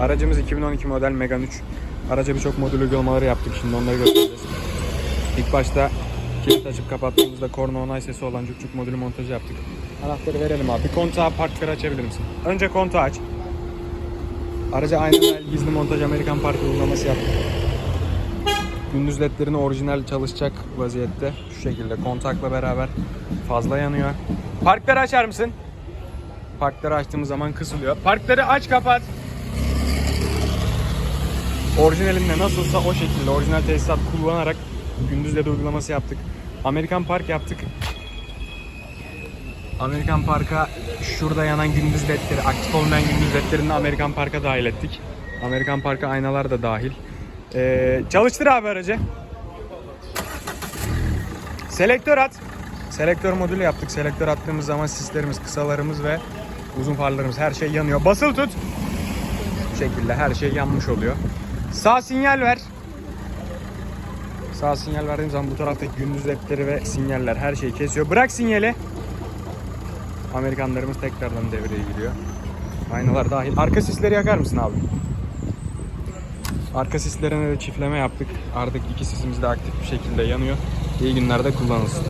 Aracımız 2012 model Megane 3. Araca birçok modül uygulamaları yaptık. Şimdi onları göstereceğiz. İlk başta kilit açıp kapattığımızda korna onay sesi olan cuk modülü montajı yaptık. Anahtarı verelim abi. Kontağı parkları açabilir misin? Önce kontağı aç. Araca aynalı gizli montaj Amerikan park uygulaması yaptık. Gündüz ledlerini orijinal çalışacak vaziyette. Şu şekilde kontakla beraber fazla yanıyor. Parkları açar mısın? Parkları açtığımız zaman kısılıyor. Parkları aç kapat. Orijinalinde nasılsa o şekilde orijinal tesisat kullanarak gündüz led uygulaması yaptık. Amerikan park yaptık. Amerikan Park'a şurada yanan gündüz ledleri, aktif olmayan gündüz ledlerini Amerikan Park'a dahil ettik. Amerikan Park'a aynalar da dahil. Ee, çalıştır abi aracı. Selektör at. Selektör modülü yaptık. Selektör attığımız zaman sislerimiz, kısalarımız ve uzun farlarımız her şey yanıyor. Basılı tut. Bu şekilde her şey yanmış oluyor. Sağ sinyal ver. Sağ sinyal verdiğim zaman bu taraftaki gündüz ledleri ve sinyaller her şeyi kesiyor. Bırak sinyali. Amerikanlarımız tekrardan devreye giriyor. Aynalar dahil. Arka sisleri yakar mısın abi? Arka sislerine de çiftleme yaptık. Artık iki sisimiz de aktif bir şekilde yanıyor. İyi günlerde kullanılsın.